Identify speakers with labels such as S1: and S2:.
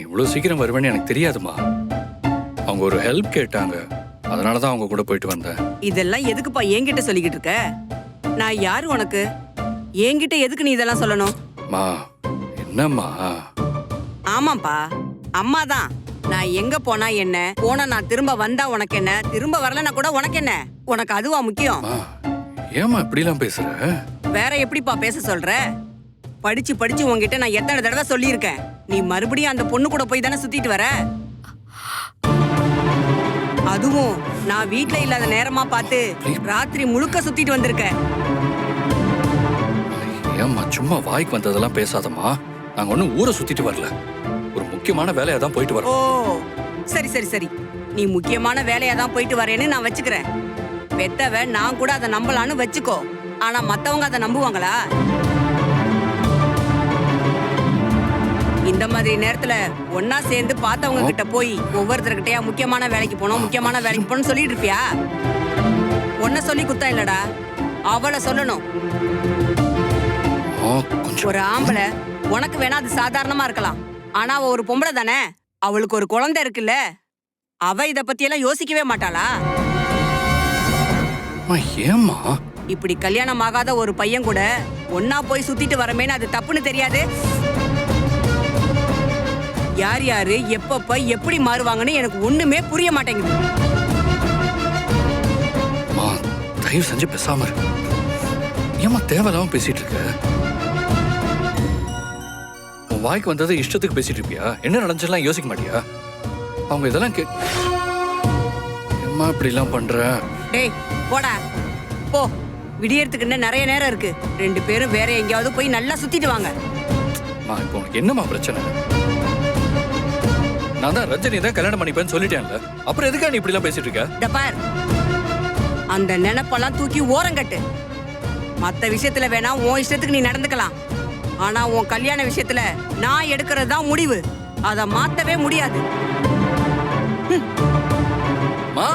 S1: இவ்வளவு சீக்கிரம் வருவேன்னு எனக்கு தெரியாதுமா. அவங்க ஒரு ஹெல்ப் கேட்டாங்க. அதனால தான் அவங்க கூட போயிட்டு வந்தேன்.
S2: இதெல்லாம் எதுக்குப்பா என்கிட்ட சொல்லிக்கிட்டு இருக்க? நான் யாரு உனக்கு? என்கிட்ட எதுக்கு நீ இதெல்லாம் சொல்லணும்?
S1: மா என்னம்மா?
S2: ஆமாப்பா அம்மா தான். நான் எங்க போனா என்ன? போனா நான் திரும்ப வந்தா உனக்கு என்ன? திரும்ப வரலனா கூட உனக்கு என்ன? உனக்கு அதுவா முக்கியம்.
S1: மா ஏம்மா இப்படிலாம் பேசுற?
S2: வேற எப்படிப்பா பேச சொல்ற? படிச்சு படிச்சு உன்கிட்ட நான் எத்தனை தடவை சொல்லியிருக்கேன். நீ மறுபடியும் அந்த பொண்ணு கூட போய் தானே சுத்திட்டு வர? அதுவும் நான் வீட்ல இல்லாத நேரமா பார்த்து ராத்திரி முழுக்க சுத்திட்டு வந்திருக்க.
S1: ஏம்மா சும்மா வாய்க்கு வந்ததெல்லாம் பேசாதம்மா. நாங்க ஒன்றும் ஊரை சுத்திட்டு வரல. ஒரு முக்கியமான வேலையா தான் போயிட்டு
S2: ஓ
S1: வரோம்
S2: சரி சரி சரி. நீ முக்கியமான வேலையா தான் போயிட்டு வரேன்னு நான் வச்சுக்கிறேன். பெத்தவ நான் கூட அதை நம்பலான்னு வச்சுக்கோ. ஆனா மத்தவங்க அதை நம்புவாங்களா? இந்த மாதிரி நேரத்துல ஒன்னா சேர்ந்து பார்த்தவங்க கிட்ட போய் ஒவ்வொருத்தர்கிட்டயா முக்கியமான வேலைக்கு போனோம் முக்கியமான வேலைக்கு போகணும்னு சொல்லிட்டு இருப்பியா? ஒன்ன சொல்லி குத்தம் இல்லடா. அவளை சொல்லணும். ஒரு ஆம்பளை உனக்கு வேணா அது சாதாரணமா இருக்கலாம். ஆனா அவ ஒரு பொம்பளை தானே? அவளுக்கு ஒரு குழந்தை இருக்குல்ல? அவ இத பத்தி எல்லாம் யோசிக்கவே மாட்டாளா?
S1: ஏம்மா?
S2: இப்படி கல்யாணம் ஆகாத ஒரு பையன் கூட ஒன்னா போய் சுத்திட்டு வரமேன்னு அது தப்புன்னு தெரியாது. யார் யாரு எப்பப்ப எப்படி மாறுவாங்கன்னு எனக்கு ஒண்ணுமே புரிய மாட்டேங்குது.
S1: அம்மா தயவு செஞ்சு பேசாம இரு. ஏம்மா தேவையில்லாம பேசிட்டு இருக்க? உன் வாய்க்கு வந்ததை இஷ்டத்துக்கு பேசிட்டு இருப்பியா? என்ன நடந்துச்சுலாம் யோசிக்க மாட்டியா? அவங்க இதெல்லாம் கே ஏம்மா இப்படிலாம் பண்ற?
S2: டேய் போடா. போ. விடியறதுக்கு இன்னும் நிறைய நேரம் இருக்கு. ரெண்டு பேரும் வேற எங்கேயாவது போய் நல்லா சுத்திட்டு வாங்க.
S1: அம்மா இப்போ உனக்கு என்னம்மா பிரச்சனை? நான் தான் ரஜினி தான் கல்யாணம் பண்ணிப்பேன்னு சொல்லிட்டேன்ல. அப்புறம் எதுக்கா நீ இப்படிலாம் பேசிட்டு இருக்க?
S2: இந்த பார். அந்த நினைப்பெல்லாம் தூக்கி ஓரங்கட்டு. மத்த விஷயத்துல வேணா உன் இஷ்டத்துக்கு நீ நடந்துக்கலாம். ஆனா உன் கல்யாண விஷயத்துல நான் எடுக்கிறது தான் முடிவு. அதை மாத்தவே முடியாது.
S1: மா.